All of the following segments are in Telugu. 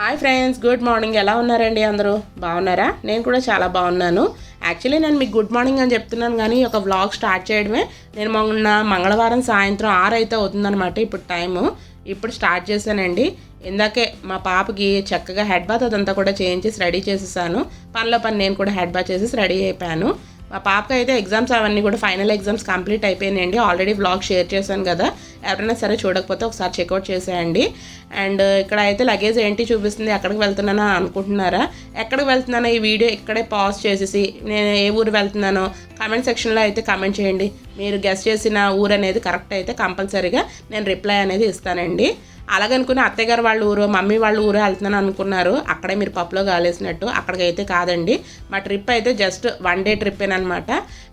హాయ్ ఫ్రెండ్స్ గుడ్ మార్నింగ్ ఎలా ఉన్నారండి అందరూ? బాగున్నారా? నేను కూడా చాలా బాగున్నాను. యాక్చువల్లీ నేను మీకు గుడ్ మార్నింగ్ అని చెప్తున్నాను కానీ ఒక వ్లాగ్ స్టార్ట్ చేయడమే. నేను మొన్న మంగళవారం సాయంత్రం ఆరు అయితే అవుతుందన్నమాట ఇప్పుడు టైము ఇప్పుడు స్టార్ట్ చేశానండి. ఇందాకే మా పాపకి చక్కగా హెడ్ బాత్ అదంతా కూడా చేయించేసి రెడీ చేసేసాను. పనిలో పని నేను కూడా హెడ్ బాత్ చేసేసి రెడీ అయిపోయాను. మా పాపకి అయితే ఎగ్జామ్స్ అవన్నీ కూడా ఫైనల్ ఎగ్జామ్స్ కంప్లీట్ అయిపోయినాయండి. ఆల్రెడీ బ్లాగ్ షేర్ చేశాను కదా. ఎవరైనా సరే చూడకపోతే ఒకసారి చెక్అవుట్ చేసేయండి. అండ్ uh, ఇక్కడ అయితే లగేజ్ ఏంటి చూపిస్తుంది ఎక్కడికి వెళ్తున్నానో అనుకుంటున్నారా? ఎక్కడికి వెళ్తున్నానో? ఈ వీడియో ఇక్కడే పాజ్ చేసేసి నేను ఏ ఊరు వెళ్తున్నానో కామెంట్ సెక్షన్లో అయితే కామెంట్ చేయండి. మీరు గెస్ట్ చేసిన ఊరు అనేది కరెక్ట్ అయితే కంపల్సరీగా నేను రిప్లై అనేది ఇస్తానండి. అలాగనుకుని అత్తయ్య గారు వాళ్ళ ఊరు మమ్మీ వాళ్ళ ఊరు వెళ్తున్నాను అనుకున్నారు. అక్కడే మీరు పప్పులో కాలేసినట్టు అక్కడికైతే కాదండి. మా ట్రిప్ అయితే జస్ట్ వన్ డే ట్రిప్పేనమాట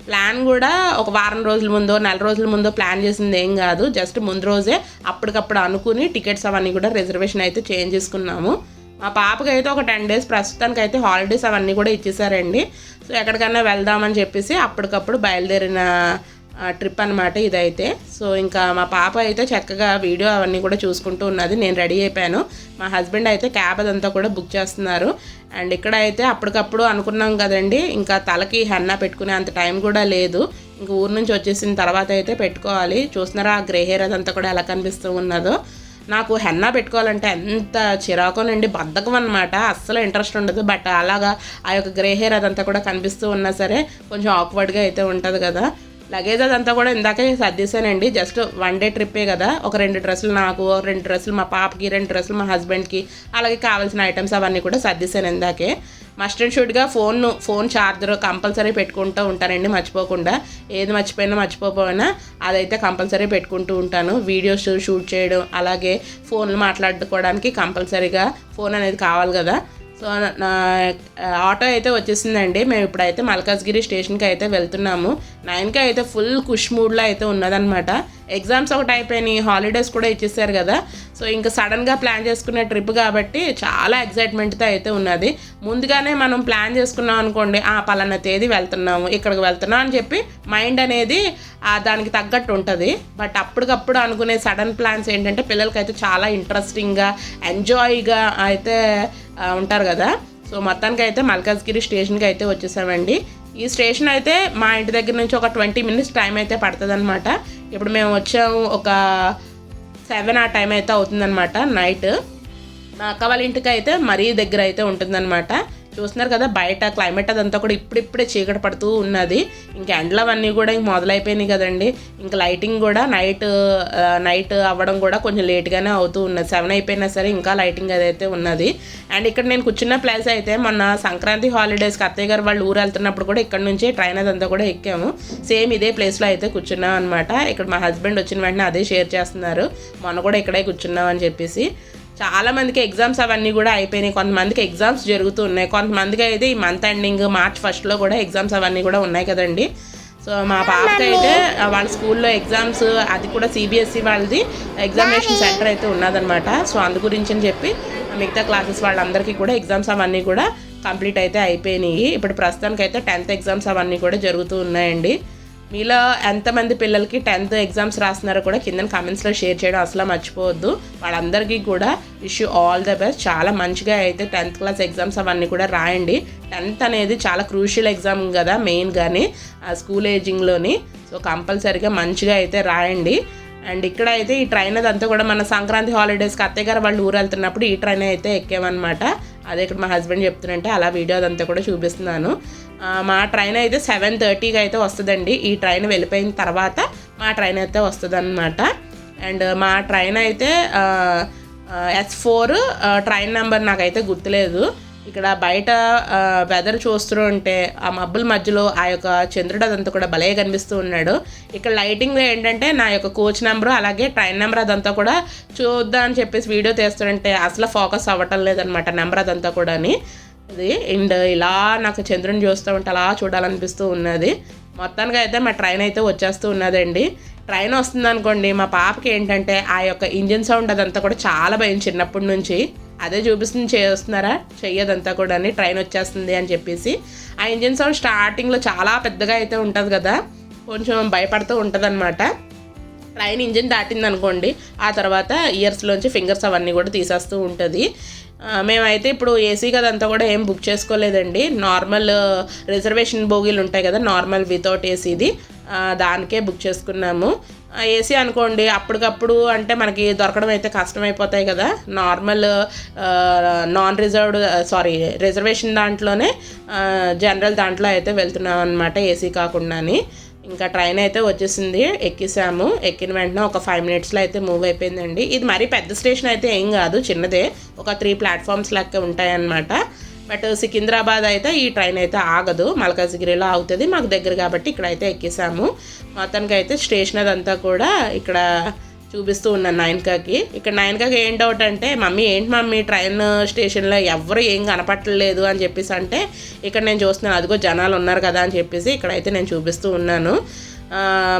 ప్లాన్ కూడా ఒక వారం రోజుల ముందో నెల రోజుల ముందో ప్లాన్ చేసింది ఏం కాదు. జస్ట్ ముందు రోజే అప్పటికప్పుడు అనుకుని టికెట్స్ అవన్నీ కూడా రిజర్వేషన్ అయితే చేంజ్ చేసుకున్నాము. మా పాపకి అయితే ఒక టెన్ డేస్ ప్రస్తుతానికి అయితే హాలిడేస్ అవన్నీ కూడా ఇచ్చేసారండి. సో ఎక్కడికైనా వెళ్దామని చెప్పేసి అప్పటికప్పుడు బయలుదేరిన ట్రిప్ అనమాట ఇదైతే. సో ఇంకా మా పాప అయితే చక్కగా వీడియో అవన్నీ కూడా చూసుకుంటూ ఉన్నది. నేను రెడీ అయిపోయాను. మా హస్బెండ్ అయితే క్యాబ్ అదంతా కూడా బుక్ చేస్తున్నారు. అండ్ ఇక్కడ అయితే అప్పటికప్పుడు అనుకున్నాం కదండి ఇంకా తలకి హెన్నా పెట్టుకునే అంత టైం కూడా లేదు. ఇంక ఊరు నుంచి వచ్చేసిన తర్వాత అయితే పెట్టుకోవాలి. చూస్తున్నారా ఆ గ్రే హెయిర్ అదంతా కూడా ఎలా కనిపిస్తూ ఉన్నదో. నాకు హెన్నా పెట్టుకోవాలంటే ఎంత చిరాకునండి బద్ధకం అనమాట అస్సలు ఇంట్రెస్ట్ ఉండదు. బట్ అలాగా ఆ యొక్క గ్రే హెయిర్ అదంతా కూడా కనిపిస్తూ ఉన్నా సరే కొంచెం ఆక్వర్డ్గా అయితే ఉంటుంది కదా. లగేజ్ అదంతా కూడా ఇందాకే సర్దేశానండి. జస్ట్ వన్ డే ట్రిప్పే కదా. ఒక రెండు డ్రెస్సులు నాకు ఒక రెండు డ్రెస్సులు మా పాపకి రెండు డ్రెస్సులు మా హస్బెండ్కి అలాగే కావాల్సిన ఐటమ్స్ అవన్నీ కూడా సర్దేశాను ఇందాకే. మస్ట్ అండ్ షూట్గా ఫోన్ ఫోన్ ఛార్జర్ కంపల్సరీ పెట్టుకుంటూ ఉంటానండి మర్చిపోకుండా. ఏది మర్చిపోయినా మర్చిపోయినా అదైతే కంపల్సరీ పెట్టుకుంటూ ఉంటాను. వీడియోస్ షూట్ చేయడం అలాగే ఫోన్లు మాట్లాడుకోవడానికి కంపల్సరీగా ఫోన్ అనేది కావాలి కదా. సో నా ఆటో అయితే వచ్చేసిందండి. మేము ఇప్పుడైతే మల్కాజ్గిరి స్టేషన్కి అయితే వెళ్తున్నాము. నైన్కి అయితే ఫుల్ కుష్ మూడ్లో అయితే ఉన్నదనమాట ఎగ్జామ్స్ ఒకటి అయిపోయినాయి. హాలిడేస్ కూడా ఇచ్చేసారు కదా. సో ఇంకా సడన్గా ప్లాన్ చేసుకునే ట్రిప్ కాబట్టి చాలా ఎగ్జైట్మెంట్తో అయితే ఉన్నది. ముందుగానే మనం ప్లాన్ చేసుకున్నాం అనుకోండి ఆ పలానా తేదీ వెళ్తున్నాము ఇక్కడికి వెళ్తున్నాం అని చెప్పి మైండ్ అనేది దానికి తగ్గట్టు ఉంటుంది. బట్ అప్పటికప్పుడు అనుకునే సడన్ ప్లాన్స్ ఏంటంటే పిల్లలకైతే చాలా ఇంట్రెస్టింగ్గా ఎంజాయ్గా అయితే ఉంటారు కదా. సో మొత్తానికి అయితే మల్కాజ్గిరి స్టేషన్కి అయితే వచ్చేసామండి. ఈ స్టేషన్ అయితే మా ఇంటి దగ్గర నుంచి ఒక ట్వంటీ మినిట్స్ టైం అయితే పడుతుంది అనమాట ఇప్పుడు మేము వచ్చాము ఒక సెవెన్ ఆ టైం అయితే అవుతుందన్నమాట నైట్. మా అక్క వాళ్ళ ఇంటికి అయితే మరీ దగ్గర అయితే ఉంటుందన్నమాట. చూస్తున్నారు కదా బయట క్లైమేట్ అదంతా కూడా ఇప్పుడిప్పుడే చీకటి పడుతూ ఉన్నది. ఇంకా ఎండలు అవన్నీ కూడా ఇంక మొదలైపోయినాయి కదండి. ఇంకా లైటింగ్ కూడా నైట్ నైట్ అవ్వడం కూడా కొంచెం లేట్గానే అవుతూ ఉన్నది. సెవెన్ అయిపోయినా సరే ఇంకా లైటింగ్ అదైతే ఉన్నది. అండ్ ఇక్కడ నేను కూర్చున్న ప్లేస్ అయితే మొన్న సంక్రాంతి హాలిడేస్కి అత్తయ్య గారు వాళ్ళు ఊరు వెళ్తున్నప్పుడు కూడా ఇక్కడ నుంచే ట్రైన్ అదంతా కూడా ఎక్కాము. సేమ్ ఇదే ప్లేస్లో అయితే కూర్చున్నాం అనమాట ఇక్కడ మా హస్బెండ్ వచ్చిన వెంటనే అదే షేర్ చేస్తున్నారు. మొన్న కూడా ఇక్కడే కూర్చున్నాం అని చెప్పేసి. చాలా మందికి ఎగ్జామ్స్ అవన్నీ కూడా అయిపోయినాయి. కొంతమందికి ఎగ్జామ్స్ జరుగుతున్నాయి కొంతమందికి అయితే ఈ మంత్ ఎండింగ్ మార్చ్ ఫస్ట్లో కూడా ఎగ్జామ్స్ అవన్నీ కూడా ఉన్నాయి కదండి. సో మా పాపకి అయితే వాళ్ళ స్కూల్లో ఎగ్జామ్స్ అది కూడా సిబిఎస్ఈ వాళ్ళది ఎగ్జామినేషన్ సెంటర్ అయితే ఉన్నదనమాట సో అందు గురించి అని చెప్పి మిగతా క్లాసెస్ వాళ్ళందరికీ కూడా ఎగ్జామ్స్ అవన్నీ కూడా కంప్లీట్ అయితే అయిపోయినాయి. ఇప్పుడు ప్రస్తుతానికి అయితే టెన్త్ ఎగ్జామ్స్ అవన్నీ కూడా జరుగుతూ ఉన్నాయండి. మీలో ఎంతమంది పిల్లలకి టెన్త్ ఎగ్జామ్స్ రాస్తున్నారో కూడా కింద కామెంట్స్లో షేర్ చేయడం అసలు మర్చిపోవద్దు. వాళ్ళందరికీ కూడా విష్ ఆల్ ద బెస్ట్ చాలా మంచిగా అయితే టెన్త్ క్లాస్ ఎగ్జామ్స్ అవన్నీ కూడా రాయండి. టెన్త్ అనేది చాలా క్రూషియల్ ఎగ్జామ్ కదా మెయిన్గానే ఆ స్కూల్ ఏజింగ్లోని సో కంపల్సరీగా మంచిగా అయితే రాయండి. అండ్ ఇక్కడ అయితే ఈ ట్రైన్ అదంతా కూడా మన సంక్రాంతి హాలిడేస్కి అత్తయ్య గారు వాళ్ళు ఊరు వెళ్తున్నప్పుడు ఈ ట్రైన్ అయితే ఎక్కామన్నమాట అదే ఇక్కడ మా హస్బెండ్ చెప్తుంటే అలా వీడియో అదంతా కూడా చూపిస్తున్నాను. మా ట్రైన్ అయితే సెవెన్ థర్టీకి అయితే వస్తుందండి. ఈ ట్రైన్ వెళ్ళిపోయిన తర్వాత మా ట్రైన్ అయితే వస్తుంది అనమాట అండ్ మా ట్రైన్ అయితే ఎస్ ఫోర్ ట్రైన్ నెంబర్ నాకైతే గుర్తులేదు. ఇక్కడ బయట వెదర్ చూస్తూ ఉంటే ఆ మబ్బుల మధ్యలో ఆ యొక్క చంద్రుడు అదంతా కూడా భలే కనిపిస్తూ ఉన్నాడు. ఇక్కడ లైటింగ్ ఏంటంటే నా యొక్క కోచ్ నెంబరు అలాగే ట్రైన్ నెంబర్ అదంతా కూడా చూద్దాం అని చెప్పేసి వీడియో తీస్తుంటే అసలు ఫోకస్ అవ్వటం లేదనమాట నెంబర్ అదంతా కూడా ఇది అండ్ ఇలా నాకు చంద్రుని చూస్తూ ఉంటే అలా చూడాలనిపిస్తూ ఉన్నది. మొత్తానికి అయితే మా ట్రైన్ అయితే వచ్చేస్తూ ఉన్నదండి. ట్రైన్ వస్తుంది అనుకోండి మా పాపకి ఏంటంటే ఆ యొక్క ఇంజిన్ సౌండ్ అదంతా కూడా చాలా భయం చిన్నప్పటి నుంచి. అదే చూపిస్తుంది చేస్తున్నారా? చెయ్యదంతా కూడా ట్రైన్ వచ్చేస్తుంది అని చెప్పేసి. ఆ ఇంజిన్ సౌండ్ స్టార్టింగ్లో చాలా పెద్దగా అయితే ఉంటుంది కదా? కొంచెం భయపడుతూ ఉంటుంది అనమాట ట్రైన్ ఇంజిన్ దాటింది అనుకోండి ఆ తర్వాత ఇయర్స్లోంచి ఫింగర్స్ అవన్నీ కూడా తీసేస్తూ ఉంటుంది. మేమైతే ఇప్పుడు ఏసీ కదంతా కూడా ఏం బుక్ చేసుకోలేదండి. నార్మల్ రిజర్వేషన్ బోగీలు ఉంటాయి కదా నార్మల్ వితౌట్ ఏసీది దానికే బుక్ చేసుకున్నాము. ఏసీ అనుకోండి అప్పటికప్పుడు అంటే మనకి దొరకడం అయితే కష్టమైపోతాయి కదా. Normal non reserved sorry reservation దాంట్లోనే జనరల్ దాంట్లో అయితే వెళ్తున్నాం అనమాట ఏసీ కాకుండాని. ఇంకా ట్రైన్ అయితే వచ్చేసింది ఎక్కేసాము. ఎక్కిన వెంటనే ఒక ఫైవ్ మినిట్స్లో అయితే మూవ్ అయిపోయిందండి. ఇది మరీ పెద్ద స్టేషన్ అయితే ఏం కాదు చిన్నదే. ఒక త్రీ ప్లాట్ఫామ్స్ లెక్క ఉంటాయన్నమాట. బట్ సికింద్రాబాద్ అయితే ఈ ట్రైన్ అయితే ఆగదు. మల్కాజిగిరిలో అవుతుంది. మాకు దగ్గర కాబట్టి ఇక్కడైతే ఎక్కేసాము. మొత్తానికి అయితే స్టేషన్ అదంతా కూడా ఇక్కడ చూపిస్తూ ఉన్నాను నయన్కాకి ఇక్కడ నయన్కాకి ఏం డౌట్ అంటే మమ్మీ ఏంటి మమ్మీ? ట్రైన్ స్టేషన్లో ఎవరు ఏం కనపట్టలేదు అని చెప్పేసి అంటే ఇక్కడ నేను చూస్తున్నాను. అదిగో జనాలు ఉన్నారు కదా అని చెప్పేసి ఇక్కడైతే నేను చూపిస్తూ ఉన్నాను.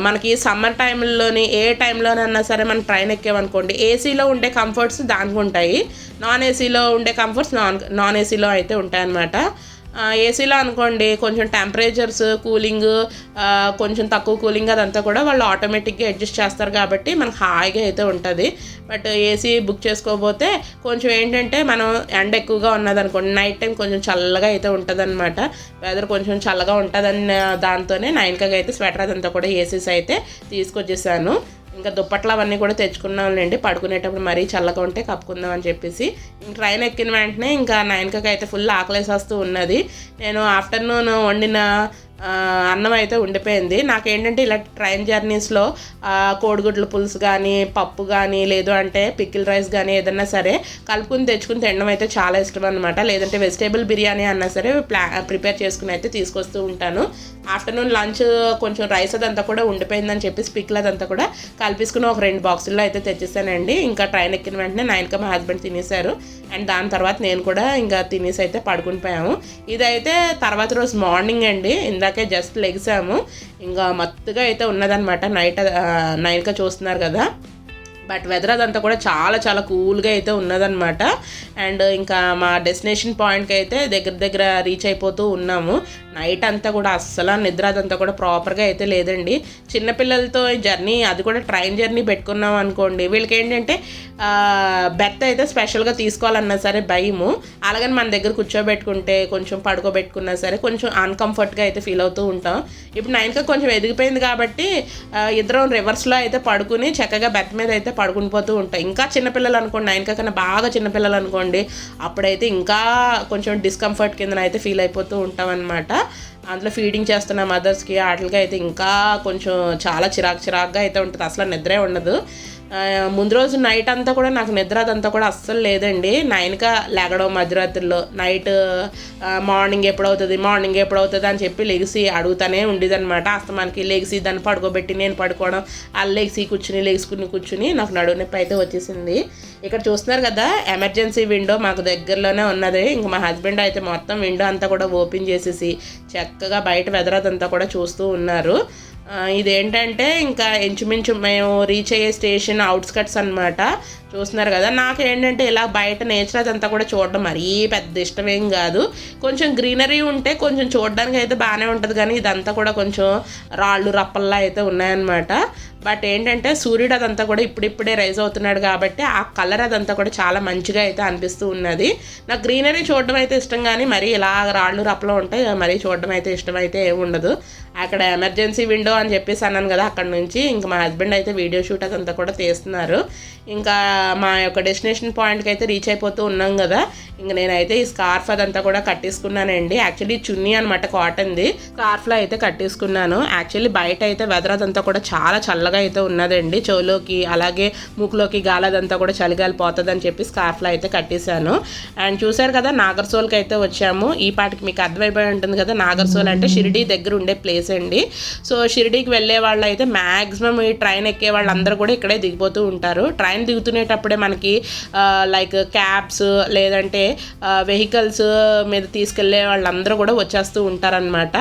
మనకి సమ్మర్ టైంలోని ఏ టైంలోనన్నా సరే మనం ట్రైన్ ఎక్కామనుకోండి ఏసీలో ఉండే కంఫర్ట్స్ దానికి ఉంటాయి. నాన్ ఏసీలో ఉండే కంఫర్ట్స్ నాన్ నాన్ ఏసీలో అయితే ఉంటాయన్నమాట. ఏసీలో అనుకోండి కొంచెం టెంపరేచర్స్ కూలింగ్ కొంచెం తక్కువ కూలింగ్ అదంతా కూడా వాళ్ళు ఆటోమేటిక్గా అడ్జస్ట్ చేస్తారు కాబట్టి మనకు హాయిగా అయితే ఉంటుంది. బట్ ఏసీ బుక్ చేసుకోకపోతే కొంచెం ఏంటంటే మనం ఎండ ఎక్కువగా ఉన్నది అనుకోండి నైట్ టైం కొంచెం చల్లగా అయితే ఉంటుంది అనమాట వెదర్ కొంచెం చల్లగా ఉంటుందన్న దాంతోనే నైన్కాగా అయితే స్వెటర్ అదంతా కూడా ఏసీస్ అయితే తీసుకొచ్చేసాను. ఇంకా దుప్పట్లు అవన్నీ కూడా తెచ్చుకున్నాంలేండి పడుకునేటప్పుడు మరీ చల్లగా ఉంటే కప్పుకుందాం అని చెప్పేసి. ఇంక ట్రైన్ ఎక్కిన వెంటనే ఇంకా నైన్కకి అయితే ఫుల్ ఆకలేసేస్తూ ఉన్నది. నేను ఆఫ్టర్నూన్ వండిన అన్నం అయితే ఉండిపోయింది. నాకేంటంటే ఇలా ట్రైన్ జర్నీస్లో కోడిగుడ్ల పులుసు కానీ పప్పు కానీ లేదు అంటే పికిల్ రైస్ కానీ ఏదన్నా సరే కలుపుకుని తెచ్చుకుని తినడం అయితే చాలా ఇష్టం అనమాట లేదంటే వెజిటేబుల్ బిర్యానీ అన్నా సరే ప్లా ప్రిపేర్ చేసుకుని అయితే తీసుకొస్తూ ఉంటాను. ఆఫ్టర్నూన్ లంచ్ కొంచెం రైస్ అదంతా కూడా ఉండిపోయిందని చెప్పేసి పిక్కిల్ అదంతా కూడా కలిపేసుకుని ఒక రెండు బాక్సుల్లో అయితే తెచ్చేసానండి. ఇంకా ట్రైన్ ఎక్కిన వెంటనే నైన్కి మా హస్బెండ్ తినేశారు. అండ్ దాని తర్వాత నేను కూడా ఇంకా తినేసి అయితే పడుకుని పోయాము. ఇదైతే తర్వాత రోజు మార్నింగ్ అండి. ఇందాక జస్ట్ లెగిసాము. ఇంకా మత్తుగా అయితే ఉన్నదనమాట నైట్ నైన్గా చూస్తున్నారు కదా. బట్ వెదర్ అదంతా కూడా చాలా చాలా కూల్గా అయితే ఉన్నదన్నమాట. అండ్ ఇంకా మా డెస్టినేషన్ పాయింట్కి అయితే దగ్గర దగ్గర రీచ్ అయిపోతూ ఉన్నాము. నైట్ అంతా కూడా అస్సలు నిద్ర అదంతా కూడా ప్రాపర్గా అయితే లేదండి. చిన్నపిల్లలతో జర్నీ అది కూడా ట్రైన్ జర్నీ పెట్టుకున్నాం అనుకోండి. వీళ్ళకి ఏంటంటే బెత్త అయితే స్పెషల్గా తీసుకోవాలన్నా సరే భయము. అలాగని మన దగ్గర కూర్చోబెట్టుకుంటే కొంచెం పడుకోబెట్టుకున్నా సరే కొంచెం అన్కంఫర్ట్గా అయితే ఫీల్ అవుతూ ఉంటాం. ఇప్పుడు నైన్కి కొంచెం ఎదిగిపోయింది కాబట్టి ఇద్దరం రివర్స్లో అయితే పడుకుని చక్కగా బెత్త మీద అయితే పడుకుని పోతూ ఉంటాం. ఇంకా చిన్నపిల్లలు అనుకోండి నైన్కా కన్నా బాగా చిన్నపిల్లలు అనుకోండి అప్పుడైతే ఇంకా కొంచెం డిస్కంఫర్ట్ కింద అయితే ఫీల్ అయిపోతూ ఉంటాం అనమాట అందులో ఫీడింగ్ చేస్తున్న మదర్స్కి వాటికి అయితే ఇంకా కొంచెం చాలా చిరాకు చిరాకుగా అయితే ఉంటుంది. అసలు నిద్రే ఉండదు. ముందు రోజు నైట్ అంతా కూడా నాకు నిద్ర అదంతా కూడా అస్సలు లేదండి. నైన్గా లేగడం మధ్యరాత్రిలో. నైట్ మార్నింగ్ ఎప్పుడవుతుంది మార్నింగ్ ఎప్పుడవుతుంది అని చెప్పి లెగిసి అడుగుతానే ఉండేదన్నమాట. అస్తమానికి లెగిసి దాన్ని పడుకోబెట్టి నేను పడుకోవడం వాళ్ళు లెగిసి కూర్చుని లెగిసుకుని కూర్చుని నాకు నడువు నొప్పి అయితే వచ్చేసింది. ఇక్కడ చూస్తున్నారు కదా ఎమర్జెన్సీ విండో మాకు దగ్గరలోనే ఉన్నది. ఇంక మా హస్బెండ్ అయితే మొత్తం విండో అంతా కూడా ఓపెన్ చేసేసి చక్కగా బయట వెదర్ అదంతా కూడా చూస్తూ ఉన్నారు. ఇదేంటంటే ఇంకా ఇంచుమించు మేము రీచ్ అయ్యే స్టేషన్ అవుట్స్కట్స్ అనమాట చూస్తున్నారు కదా నాకు ఏంటంటే ఇలా బయట నేచర్ అదంతా కూడా చూడడం మరీ పెద్ద ఇష్టమేం కాదు. కొంచెం గ్రీనరీ ఉంటే కొంచెం చూడడానికి అయితే బాగానే ఉంటుంది కానీ ఇదంతా కూడా కొంచెం రాళ్ళు రప్పల్లా అయితే ఉన్నాయన్నమాట. బట్ ఏంటంటే సూర్యుడు అదంతా కూడా ఇప్పుడిప్పుడే రైజ్ అవుతున్నాడు కాబట్టి ఆ కలర్ అదంతా కూడా చాలా మంచిగా అయితే అనిపిస్తూ ఉన్నది. నాకు గ్రీనరీ చూడడం అయితే ఇష్టం కానీ మరీ ఇలా రాళ్ళు రప్పలు ఉంటాయి మరీ చూడడం అయితే ఇష్టం అయితే ఏమి ఉండదు. అక్కడ ఎమర్జెన్సీ విండో అని చెప్పేసి అన్నాను కదా అక్కడ నుంచి ఇంకా మా హస్బెండ్ అయితే వీడియో షూట్ అదంతా కూడా తీస్తున్నారు. ఇంకా మా యొక్క డెస్టినేషన్ పాయింట్కి అయితే రీచ్ అయిపోతూ ఉన్నాం కదా ఇంక నేనైతే ఈ స్కార్ఫ్ అదంతా కూడా కట్టేసుకున్నానండి. యాక్చువల్లీ చున్నీ అనమాట కాటన్ది స్కార్ఫ్లో అయితే కట్టేసుకున్నాను. యాక్చువల్లీ బయట అయితే వెదర్ అదంతా కూడా చాలా చల్లగా అయితే ఉన్నదండి. చెవులోకి అలాగే మూకులోకి గాలి అదంతా కూడా చలిగాలి పోతుంది అని చెప్పి స్కార్ఫ్లో అయితే కట్టేశాను. అండ్ చూశారు కదా నాగర్సోల్కి అయితే వచ్చాము. ఈ పాటికి మీకు అర్థమైపోయి ఉంటుంది కదా నాగర్సోల్ అంటే షిరిడి దగ్గర ఉండే ప్లేస్ అండి. సో షిరిడీకి వెళ్ళే వాళ్ళు అయితే మ్యాక్సిమం ఈ ట్రైన్ ఎక్కే వాళ్ళందరూ కూడా ఇక్కడే దిగిపోతూ ఉంటారు. ట్రైన్ దిగుతునేటప్పుడే మనకి లైక్ క్యాబ్స్ లేదంటే వెహికల్స్ మీద తీసుకెళ్ళే వాళ్ళందరూ కూడా వచ్చేస్తూ ఉంటారనమాట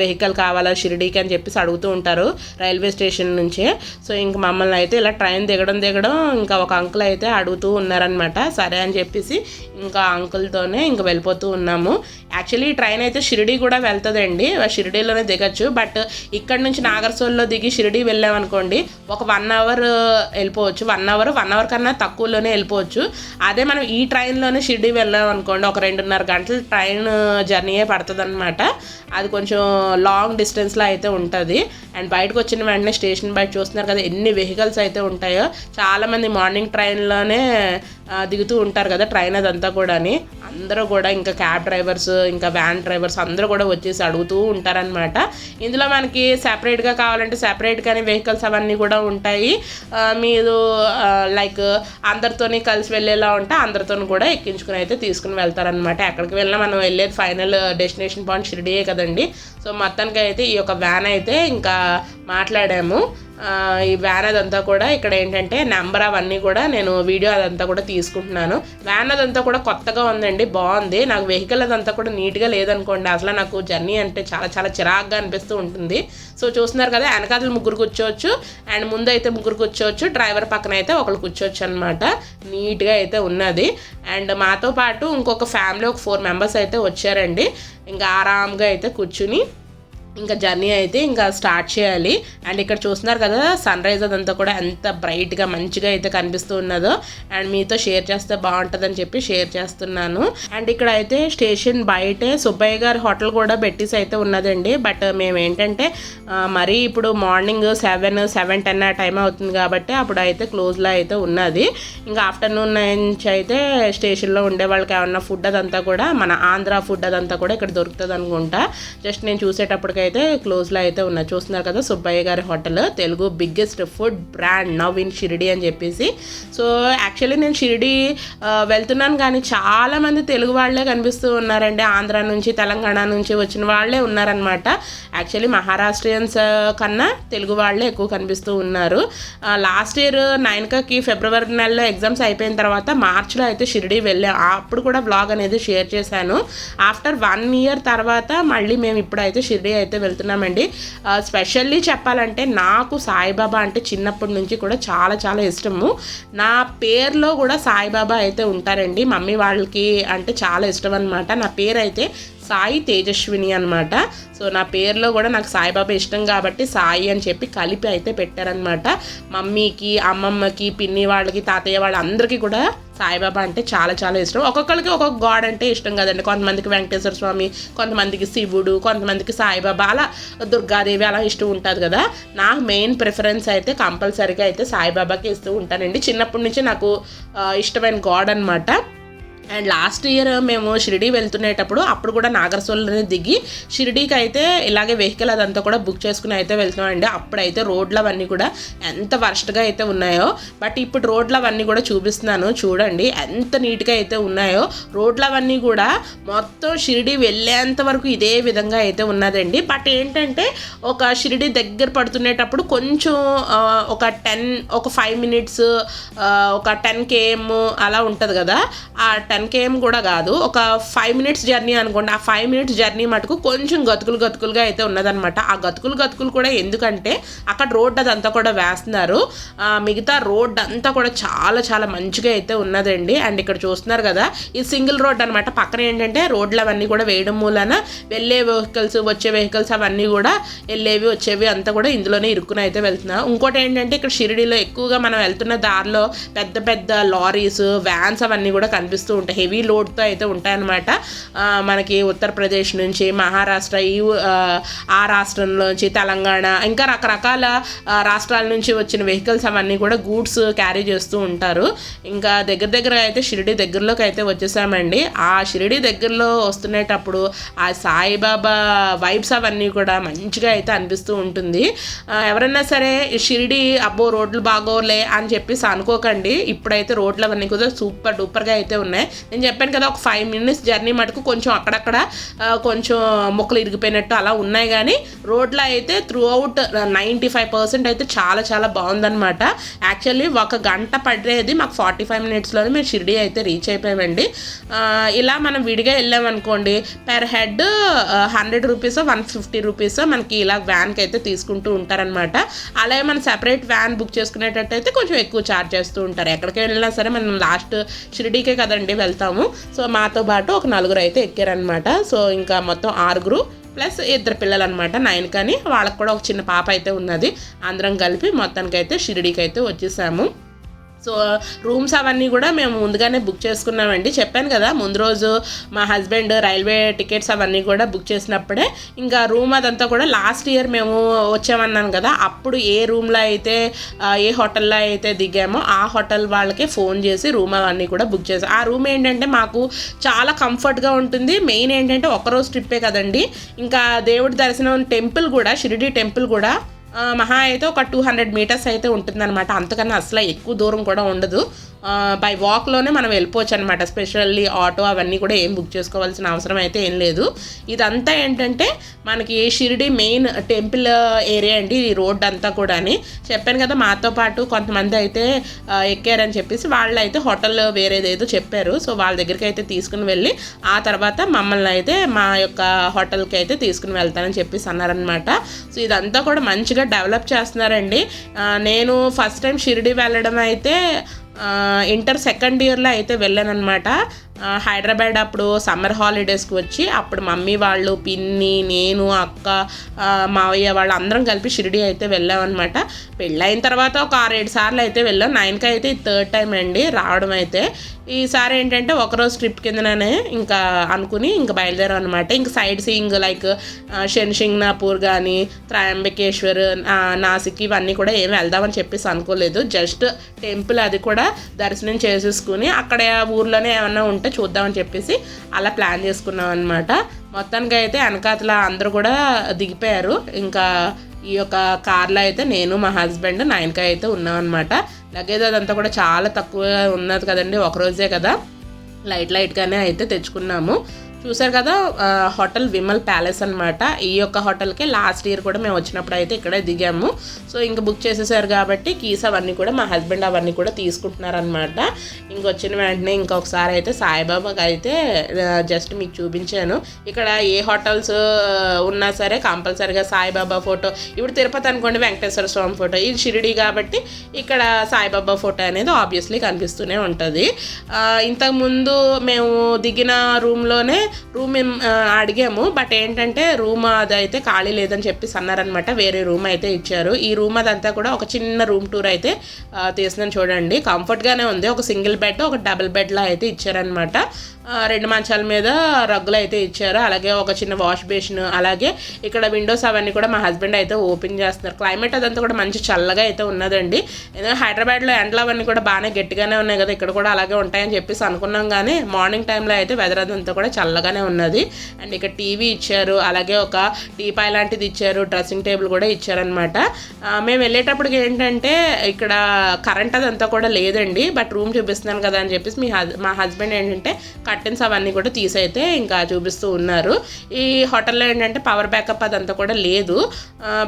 వెహికల్ కావాలా షిరిడీకి అని చెప్పేసి అడుగుతూ ఉంటారు రైల్వే స్టేషన్ నుంచే. సో ఇంక మమ్మల్ని అయితే ఇలా ట్రైన్ దిగడం దిగడం ఇంకా ఒక అంకుల్ అయితే అడుగుతూ ఉన్నారనమాట సరే అని చెప్పేసి ఇంకా అంకుల్తోనే ఇంకా వెళ్ళిపోతూ ఉన్నాము. యాక్చువల్లీ ఈ ట్రైన్ అయితే షిరిడీ కూడా వెళ్తుందండి. షిరిడీలోనే దిగచ్చు. బట్ ఇక్కడ నుంచి నాగర్సోల్లో దిగి షిరిడీ వెళ్ళామనుకోండి ఒక వన్ అవర్ వెళ్ళిపోవచ్చు. వన్ అవర్ వన్ అవర్ కన్నా తక్కువలోనే వెళ్ళిపోవచ్చు. అదే మనం ఈ ట్రైన్లోనే షిరిడీ వెళ్ళాం అనుకోండి ఒక రెండున్నర గంటలు ట్రైన్ జర్నీయే పడుతుంది అనమాట అది కొంచెం లాంగ్ డిస్టెన్స్లో అయితే ఉంటుంది. అండ్ బయటకు వచ్చిన వెంటనే స్టేషన్ బయట చూస్తున్నారు కదా ఎన్ని వెహికల్స్ అయితే ఉంటాయో. చాలామంది మార్నింగ్ ట్రైన్లోనే దిగుతూ ఉంటారు కదా ట్రైన్ అదంతా కూడాని. అందరూ కూడా ఇంకా క్యాబ్ డ్రైవర్స్ ఇంకా వ్యాన్ డ్రైవర్స్ అందరూ కూడా వచ్చేసి అడుగుతూ ఉంటారనమాట ఇందులో మనకి సెపరేట్గా కావాలంటే సెపరేట్గానే వెహికల్స్ అవన్నీ కూడా ఉంటాయి. మీరు లైక్ అందరితోని కలిసి వెళ్ళేలా ఉంటే అందరితో కూడా ఎక్కించుకుని అయితే తీసుకుని వెళ్తారనమాట ఎక్కడికి వెళ్ళినా మనం వెళ్ళేది ఫైనల్ డెస్టినేషన్ పాయింట్ షిరిడియే కదండి. సో మొత్తానికి అయితే ఈ యొక్క వ్యాన్ అయితే ఇంకా మాట్లాడాము. ఈ వ్యాన్ అదంతా కూడా ఇక్కడ ఏంటంటే నెంబర్ అవన్నీ కూడా నేను వీడియో అదంతా కూడా తీసుకుంటున్నాను. వ్యాన్ అదంతా కూడా కొత్తగా ఉందండి బాగుంది. నాకు వెహికల్ అదంతా కూడా నీట్గా లేదనుకోండి అసలు నాకు జర్నీ అంటే చాలా చాలా చిరాగ్గా అనిపిస్తూ ఉంటుంది. సో చూస్తున్నారు కదా వెనకాతలు ముగ్గురు కూర్చోవచ్చు అండ్ ముందు అయితే ముగ్గురు కూర్చోవచ్చు డ్రైవర్ పక్కన అయితే ఒకరు కూర్చోవచ్చు అనమాట నీట్గా అయితే ఉన్నది. అండ్ మాతో పాటు ఇంకొక ఫ్యామిలీ ఒక ఫోర్ మెంబర్స్ అయితే వచ్చారండి. ఇంకా ఆరామ్గా అయితే కూర్చుని ఇంకా జర్నీ అయితే ఇంకా స్టార్ట్ చేయాలి. అండ్ ఇక్కడ చూస్తున్నారు కదా సన్ రైజ్ అదంతా కూడా ఎంత బ్రైట్గా మంచిగా అయితే కనిపిస్తూ ఉన్నదో. అండ్ మీతో షేర్ చేస్తే బాగుంటుందని చెప్పి షేర్ చేస్తున్నాను. అండ్ ఇక్కడ అయితే స్టేషన్ బయటే సుబ్బయ్య గారి హోటల్ కూడా పెట్టేసి అయితే ఉన్నదండి. బట్ మేము ఏంటంటే మరీ ఇప్పుడు మార్నింగ్ సెవెన్ సెవెన్ టెన్ ఆ టైం అవుతుంది కాబట్టి అప్పుడు అయితే క్లోజ్లో అయితే ఉన్నది. ఇంకా ఆఫ్టర్నూన్ నుంచి అయితే స్టేషన్లో ఉండే వాళ్ళకి ఏమన్నా ఫుడ్ అదంతా కూడా మన ఆంధ్ర ఫుడ్ అదంతా కూడా ఇక్కడ దొరుకుతుంది అనుకుంటా. జస్ట్ నేను చూసేటప్పటికైతే అయితే క్లోజ్లో అయితే ఉన్నాయి చూస్తున్నారు కదా సుబ్బయ్య గారి hotel Telugu biggest food brand now in Shirdi అని చెప్పేసి. సో యాక్చువల్లీ నేను షిరిడి వెళ్తున్నాను కానీ చాలామంది తెలుగు వాళ్ళే కనిపిస్తూ ఉన్నారండి. ఆంధ్ర నుంచి తెలంగాణ నుంచి వచ్చిన వాళ్ళే ఉన్నారనమాట యాక్చువల్లీ మహారాష్ట్రియన్స్ కన్నా తెలుగు వాళ్ళే ఎక్కువ కనిపిస్తూ ఉన్నారు. లాస్ట్ ఇయర్ నైన్కి ఫిబ్రవరి నెలలో ఎగ్జామ్స్ అయిపోయిన తర్వాత మార్చ్లో అయితే షిరిడి వెళ్ళాం. అప్పుడు కూడా బ్లాగ్ అనేది షేర్ చేశాను. ఆఫ్టర్ వన్ ఇయర్ తర్వాత మళ్ళీ మేము ఇప్పుడైతే షిరిడి అయితే వెళ్తున్నామండి. స్పెషల్లీ చెప్పాలంటే నాకు సాయిబాబా అంటే చిన్నప్పటి నుంచి కూడా చాలా చాలా ఇష్టము. నా పేరులో కూడా సాయిబాబా అయితే ఉంటారండి. మమ్మీ వాళ్ళకి అంటే చాలా ఇష్టం అనమాట నా పేరు అయితే సాయి తేజస్విని అనమాట సో నా పేరులో కూడా నాకు సాయిబాబా ఇష్టం కాబట్టి సాయి అని చెప్పి కలిపి అయితే పెట్టారనమాట మమ్మీకి అమ్మమ్మకి పిన్ని వాళ్ళకి తాతయ్య వాళ్ళందరికీ కూడా సాయిబాబా అంటే చాలా చాలా ఇష్టం. ఒక్కొక్కరికి ఒక్కొక్క గాడ్ అంటే ఇష్టం కదండి. కొంతమందికి వెంకటేశ్వర స్వామి కొంతమందికి శివుడు కొంతమందికి సాయిబాబా అలా దుర్గాదేవి అలా ఇష్టం ఉంటుంది కదా. నాకు మెయిన్ ప్రిఫరెన్స్ అయితే కంపల్సరీగా అయితే సాయిబాబాకి ఇస్తూ ఉంటానండి. చిన్నప్పటి నుంచి నాకు ఇష్టమైన గాడ్ అనమాట అండ్ లాస్ట్ ఇయర్ మేము షిరిడి వెళ్తునేటప్పుడు అప్పుడు కూడా నాగర్సోల్లోనే దిగి షిరిడీకి అయితే ఇలాగే వెహికల్ అదంతా కూడా బుక్ చేసుకుని అయితే వెళ్తున్నామండి అప్పుడైతే రోడ్లు అవన్నీ కూడా ఎంత వర్స్ట్గా అయితే ఉన్నాయో బట్ ఇప్పుడు రోడ్లు అవన్నీ కూడా చూపిస్తున్నాను చూడండి ఎంత నీట్గా అయితే ఉన్నాయో. రోడ్లు అవన్నీ కూడా మొత్తం షిరిడి వెళ్ళేంత వరకు ఇదే విధంగా అయితే ఉన్నదండి. బట్ ఏంటంటే ఒక షిరిడి దగ్గర పడుతునేటప్పుడు కొంచెం ఒక టెన్ ఒక ఫైవ్ మినిట్స్ ఒక టెన్ కేఎం అలా ఉంటుంది కదా. ఆ టెన్ కేఎం కూడా కాదు. ఒక ఫైవ్ మినిట్స్ జర్నీ అనుకోండి. ఆ ఫైవ్ మినిట్స్ జర్నీ మటుకు కొంచెం గతుకులు గతుకులుగా అయితే ఉన్నదనమాట ఆ గతుకులు గతుకులు కూడా ఎందుకంటే అక్కడ రోడ్ అదంతా కూడా వేస్తున్నారు. మిగతా రోడ్ అంతా కూడా చాలా చాలా మంచిగా అయితే ఉన్నదండి. అండ్ ఇక్కడ చూస్తున్నారు కదా ఇది సింగిల్ రోడ్ అనమాట పక్కన ఏంటంటే రోడ్లు అవన్నీ కూడా వేయడం మూలన వెళ్ళే వెహికల్స్ వచ్చే వెహికల్స్ అవన్నీ కూడా వెళ్ళేవి వచ్చేవి అంతా కూడా ఇందులోనే ఇరుక్కుని అయితే వెళ్తున్నారు. ఇంకోటి ఏంటంటే ఇక్కడ షిరిడీలో ఎక్కువగా మనం వెళ్తున్న దారిలో పెద్ద పెద్ద లారీస్ వ్యాన్స్ అవన్నీ కూడా కనిపిస్తూ ఉంటాయి హెవీ లోడ్తో అయితే ఉంటాయన్నమాట. మనకి ఉత్తరప్రదేశ్ నుంచి మహారాష్ట్ర ఈ ఆ, రాష్ట్రంలోంచి తెలంగాణ ఇంకా రకరకాల రాష్ట్రాల నుంచి వచ్చిన వెహికల్స్ అవన్నీ కూడా గూడ్స్ క్యారీ చేస్తూ ఉంటారు. ఇంకా దగ్గర దగ్గర అయితే షిరిడి దగ్గరలోకి అయితే వచ్చేసామండి. ఆ షిరిడి దగ్గరలో వస్తునేటప్పుడు ఆ సాయిబాబా వైబ్స్ అవన్నీ కూడా మంచిగా అయితే అనిపిస్తూ ఉంటుంది. ఎవరైనా సరే షిరిడి అబ్బో రోడ్లు బాగోలే అని చెప్పేసి అనుకోకండి. ఇప్పుడైతే రోడ్లు అవన్నీ కూడా సూపర్ డూపర్గా అయితే ఉన్నాయి. నేను చెప్పాను కదా ఒక ఫైవ్ మినిట్స్ జర్నీ మటుకు కొంచెం అక్కడక్కడ కొంచెం మొక్కలు ఇరిగిపోయినట్టు అలా ఉన్నాయి కానీ రోడ్లో అయితే throughout ninety five percent అయితే చాలా చాలా బాగుందన్నమాట. యాక్చువల్లీ ఒక గంట పడేది మాకు ఫార్టీ ఫైవ్ మినిట్స్లోనే మేము షిరిడి అయితే రీచ్ అయిపోయామండి. ఇలా మనం విడిగా వెళ్ళామనుకోండి per head hundred rupees one fifty rupees మనకి ఇలా వ్యాన్కి అయితే తీసుకుంటూ ఉంటారనమాట అలాగే మనం సెపరేట్ వ్యాన్ బుక్ చేసుకునేటట్టయితే కొంచెం ఎక్కువ ఛార్జ్ చేస్తూ ఉంటారు. ఎక్కడికి వెళ్ళినా సరే మనం లాస్ట్ షిరిడీకే కదండి వెళ్తాము. సో మాతో పాటు ఒక నలుగురు అయితే ఎక్కారనమాట సో ఇంకా మొత్తం ఆరుగురు ప్లస్ ఇద్దరు పిల్లలు అనమాట నైన్. కానీ వాళ్ళకి కూడా ఒక చిన్న పాప అయితే ఉన్నది. అందరం కలిపి మొత్తానికి అయితే షిరిడీకి అయితే వచ్చేసాము. సో రూమ్స్ అవన్నీ కూడా మేము ముందుగానే బుక్ చేసుకున్నామండి. చెప్పాను కదా ముందు రోజు మా హస్బెండ్ రైల్వే టికెట్స్ అవన్నీ కూడా బుక్ చేసినప్పుడే ఇంకా రూమ్ అదంతా కూడా లాస్ట్ ఇయర్ మేము వచ్చామన్నాను కదా అప్పుడు ఏ రూమ్లో అయితే ఏ హోటల్లో అయితే దిగామో ఆ హోటల్ వాళ్ళకే ఫోన్ చేసి రూమ్ అవన్నీ కూడా బుక్ చేసాం. ఆ రూమ్ ఏంటంటే మాకు చాలా కంఫర్ట్గా ఉంటుంది. మెయిన్ ఏంటంటే ఒకరోజు ట్రిప్పే కదండి. ఇంకా దేవుడి దర్శనం టెంపుల్ కూడా షిరిడి టెంపుల్ కూడా మహా అయితే ఒక టూ హండ్రెడ్ మీటర్స్ అయితే ఉంటుందన్నమాట. అంతకన్నా అసలు ఎక్కువ దూరం కూడా ఉండదు. బై వాక్లోనే మనం వెళ్ళిపోవచ్చు అనమాట స్పెషల్లీ ఆటో అవన్నీ కూడా ఏం బుక్ చేసుకోవాల్సిన అవసరం అయితే ఏం లేదు. ఇదంతా ఏంటంటే మనకి షిరిడి మెయిన్ టెంపుల్ ఏరియా అండి ఈ రోడ్ అంతా కూడా అని చెప్పాను కదా మాతో పాటు కొంతమంది అయితే ఎక్కారని చెప్పేసి వాళ్ళు అయితే హోటల్ వేరేదేదో చెప్పారు. సో వాళ్ళ దగ్గరికి అయితే తీసుకుని వెళ్ళి ఆ తర్వాత మమ్మల్ని అయితే మా యొక్క హోటల్కి అయితే తీసుకుని వెళ్తానని చెప్పేసి అన్నారనమాట సో ఇదంతా కూడా మంచిగా డెవలప్ చేస్తున్నారండి. నేను ఫస్ట్ టైం షిరిడి వెళ్ళడం అయితే ఇంటర్ సెకండ్ ఇయర్లో అయితే వెళ్ళానమాట హైదరాబాద్ అప్పుడు సమ్మర్ హాలిడేస్కి వచ్చి అప్పుడు మమ్మీ వాళ్ళు పిన్ని నేను అక్క మావయ్య వాళ్ళు అందరం కలిపి షిరిడి అయితే వెళ్ళామన్నమాట. పెళ్ళైన తర్వాత ఒక ఆరేడు సార్లు అయితే వెళ్ళాం. నైన్కి అయితే థర్డ్ టైం అండి రావడం అయితే. ఈసారి ఏంటంటే ఒకరోజు ట్రిప్ కిందనే ఇంకా అనుకుని ఇంకా బయలుదేరాం అనమాట ఇంకా సైడ్ సీయింగ్ లైక్ షెన్షింగ్నాపూర్ కానీ త్రయంబకేశ్వర్ నాసిక్ ఇవన్నీ కూడా ఏం వెళ్దామని చెప్పేసి అనుకోలేదు. జస్ట్ టెంపుల్ అది కూడా దర్శనం చేసేసుకుని అక్కడ ఊర్లోనే ఏమన్నా ఉంటే చూద్దామని చెప్పేసి అలా ప్లాన్ చేసుకున్నాం అనమాట మొత్తానికి అయితే వెనకాతల అందరూ కూడా దిగిపోయారు. ఇంకా ఈ యొక్క కార్లో అయితే నేను మా హస్బెండ్ నైన్కా అయితే ఉన్నాం అనమాట లగేజ్ అదంతా కూడా చాలా తక్కువ ఉన్నది కదండి ఒక రోజే కదా. లైట్ లైట్గానే అయితే తెచ్చుకున్నాము. చూసారు కదా హోటల్ విమల్ ప్యాలెస్ అనమాట ఈ యొక్క హోటల్కి లాస్ట్ ఇయర్ కూడా మేము వచ్చినప్పుడు అయితే ఇక్కడే దిగాము. సో ఇంకా బుక్ చేసేసారు కాబట్టి కీస్ అవన్నీ కూడా మా హస్బెండ్ అవన్నీ కూడా తీసుకుంటున్నారనమాట ఇంకొచ్చిన వెంటనే ఇంకొకసారి అయితే సాయిబాబాకి అయితే జస్ట్ మీకు చూపించాను. ఇక్కడ ఏ హోటల్స్ ఉన్నా సరే కంపల్సరీగా సాయిబాబా ఫోటో ఇప్పుడు తిరుపతి అనుకోండి వెంకటేశ్వర స్వామి ఫోటో ఇది షిరిడి కాబట్టి ఇక్కడ సాయిబాబా ఫోటో అనేది ఆబ్వియస్లీ కనిపిస్తూనే ఉంటుంది. ఇంతకుముందు మేము దిగిన రూమ్లోనే రూమ్ ఏం- అడిగాము. బట్ ఏంటంటే రూమ్ అది అయితే ఖాళీ లేదని చెప్పేసి అన్నారనమాట వేరే రూమ్ అయితే ఇచ్చారు. ఈ రూమ్ అదంతా కూడా ఒక చిన్న రూమ్ టూర్ అయితే తీసినాను చూడండి. కంఫర్ట్గానే ఉంది. ఒక సింగిల్ బెడ్ ఒక డబుల్ బెడ్లా అయితే ఇచ్చారనమాట రెండు మంచాల మీద రగ్గులు అయితే ఇచ్చారు. అలాగే ఒక చిన్న వాష్ బేసిన్ అలాగే ఇక్కడ విండోస్ అవన్నీ కూడా మా హస్బెండ్ అయితే ఓపెన్ చేస్తున్నారు. క్లైమేట్ అదంతా కూడా మంచి చల్లగా అయితే ఉన్నదండి. ఎందుకంటే హైదరాబాద్లో ఎండలు అవన్నీ కూడా బాగానే గట్టిగానే ఉన్నాయి కదా ఇక్కడ కూడా అలాగే ఉంటాయని చెప్పేసి అనుకున్నాం కానీ మార్నింగ్ టైంలో అయితే వెదర్ అదంతా కూడా చల్లగానే ఉన్నది. అండ్ ఇక్కడ టీవీ ఇచ్చారు అలాగే ఒక టీపాయ్ లాంటిది ఇచ్చారు డ్రెస్సింగ్ టేబుల్ కూడా ఇచ్చారనమాట మేము వెళ్ళేటప్పటికి ఏంటంటే ఇక్కడ కరెంట్ అదంతా కూడా లేదండి బట్ రూమ్ చూపిస్తున్నాను కదా అని చెప్పేసి మీ హస్ మా హస్బెండ్ ఏంటంటే కర్టెన్స్ అవన్నీ కూడా తీసైతే ఇంకా చూపిస్తూ ఉన్నారు. ఈ హోటల్లో ఏంటంటే పవర్ బ్యాకప్ అదంతా కూడా లేదు.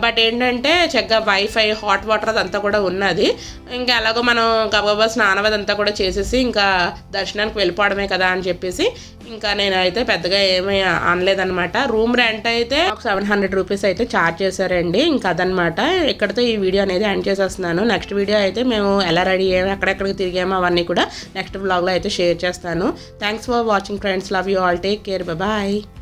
బట్ ఏంటంటే చక్కగా వైఫై హాట్ వాటర్ అదంతా కూడా ఉన్నది. ఇంకా ఎలాగో మనం గబగబా స్నానం అదంతా కూడా చేసేసి ఇంకా దర్శనానికి వెళ్ళిపోవడమే కదా అని చెప్పేసి ఇంకా నేనైతే పెద్దగా ఏమీ అనలేదన్నమాట. రూమ్ రెంట్ అయితే ఒక సెవెన్ హండ్రెడ్ రూపీస్ అయితే ఛార్జ్ చేశారండి. ఇంకా అదనమాట ఇక్కడితో ఈ వీడియో అనేది ఎండ్ చేసేస్తున్నాను. నెక్స్ట్ వీడియో అయితే మేము ఎలా రెడీ అయ్యాము ఎక్కడెక్కడికి తిరిగాము అవన్నీ కూడా నెక్స్ట్ బ్లాగ్లో అయితే షేర్ చేస్తాను. Thanks for for watching friends. Love you all. Take care. Bye bye.